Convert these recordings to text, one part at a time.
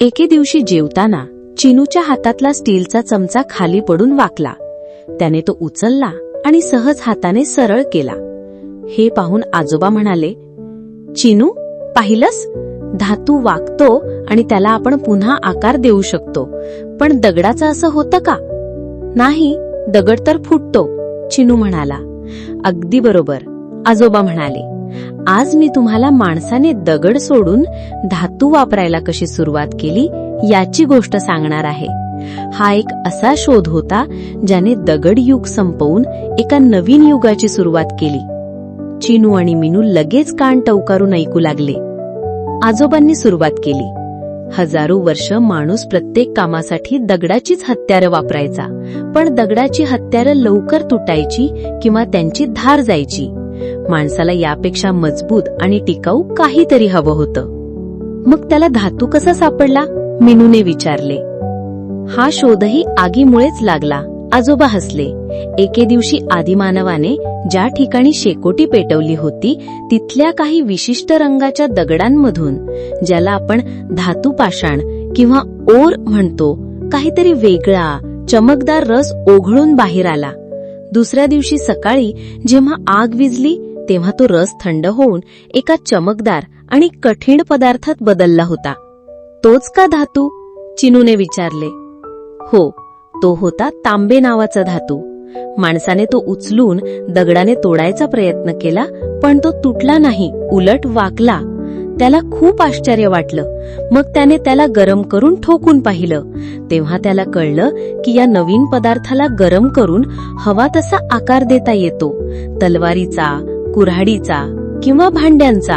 एके दिवशी जेवताना चिनूच्या हातातला स्टीलचा चमचा खाली पडून वाकला. त्याने तो उचलला आणि सहज हाताने सरळ केला. हे पाहून आजोबा म्हणाले चिनू पाहिलंस? धातू वाकतो आणि त्याला आपण पुन्हा आकार देऊ शकतो. पण दगडाचं असं होतं का? नाही दगड तर फुटतो चिनू म्हणाला. अगदी बरोबर आजोबा म्हणाले. आज मी तुम्हाला माणसाने दगड सोडून धातू वापरायला कशी सुरुवात केली याची गोष्ट सांगणार आहे. हा एक असा शोध होता ज्याने दगड युग संपवून एका नवीन युगाची सुरुवात केली. चिनू आणि मिनू लगेच कान टवकारून ऐकू लागले. आजोबांनी सुरुवात केली. हजारो वर्ष माणूस प्रत्येक कामासाठी दगडाचीच हत्यारं वापरायचा पण दगडाची हत्यारं लवकर तुटायची किंवा त्यांची धार जायची. माणसाला यापेक्षा मजबूत आणि टिकाऊ काहीतरी हवं होतं. मग त्याला धातू कसा सापडला? मिनूने विचारले. हा शोधही आगीमुळेच लागला. आजोबा हसले. एके दिवशी आदिमानवाने ज्या ठिकाणी शेकोटी पेटवली होती तिथल्या काही विशिष्ट रंगाच्या दगडांमधून ज्याला आपण धातू पाषाण किंवा ओर म्हणतो काहीतरी वेगळा चमकदार रस ओघळून बाहेर आला. दुसऱ्या दिवशी सकाळी जेव्हा आग विजली तेव्हा तो रस थंड होऊन एका चमकदार आणि कठीण पदार्थात बदलला होता. तोच का धातू? चिनूने विचारले. हो तो होता तांबे नावाचा धातू. माणसाने तो उचलून दगडाने तोडायचा प्रयत्न केला पण तो तुटला नाही उलट वाकला. त्याला खूप आश्चर्य वाटलं. मग त्याने त्याला गरम करून ठोकून पाहिलं. तेव्हा त्याला कळलं की या नवीन पदार्थाला गरम करून हवा तसा आकार देता येतो. तलवारीचा कुऱ्हाडीचा किंवा भांड्यांचा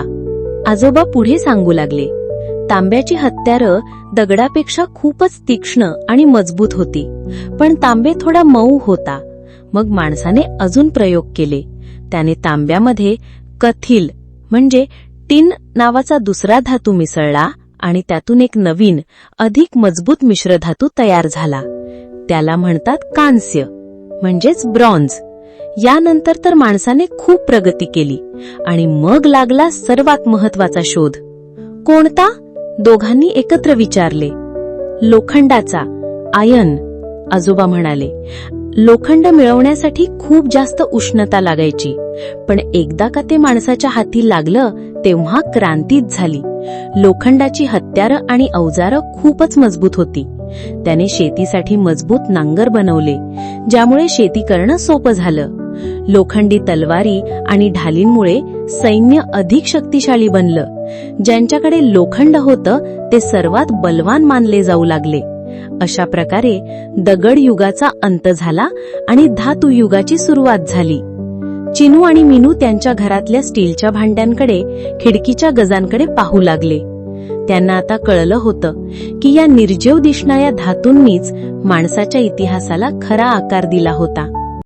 आजोबा पुढे सांगू लागले. तांब्याची हत्यारं दगडापेक्षा खूपच तीक्ष्ण आणि मजबूत होती पण तांबे थोडा मऊ होता. मग माणसाने अजून प्रयोग केले. त्याने तांब्यामध्ये कथिल म्हणजे टिन नावाचा दुसरा धातू मिसळला आणि त्यातून एक नवीन अधिक मजबूत मिश्रधातू तयार झाला. त्याला म्हणतात कांस्य म्हणजेच ब्रॉन्झ. यानंतर तर माणसाने खूप प्रगती केली आणि मग लागला सर्वात महत्त्वाचा शोध. कोणता? दोघांनी एकत्र विचारले. लोखंडाचा. आयन आजोबा म्हणाले लोखंड मिळवण्यासाठी खूप जास्त उष्णता लागायची पण एकदा का ते माणसाच्या हाती लागलं तेव्हा क्रांतीच झाली. लोखंडाची हत्यारं आणि अवजारं खूपच मजबूत होती. त्याने शेतीसाठी मजबूत नांगर बनवले ज्यामुळे शेती करणं सोपं झालं. लोखंडी तलवारी आणि ढालींमुळे सैन्य अधिक शक्तिशाली बनलं. ज्यांच्याकडे लोखंड होतं ते सर्वात बलवान मानले जाऊ लागले. अशा प्रकारे दगड युगाचा अंत झाला आणि धातू युगाची सुरुवात झाली. चिनू आणि मिनू त्यांच्या घरातल्या स्टीलच्या भांड्यांकडे खिडकीच्या गजांकडे पाहू लागले. त्यांना आता कळलं होतं की या निर्जीव दिसणाऱ्या धातूंनीच माणसाच्या इतिहासाला खरा आकार दिला होता.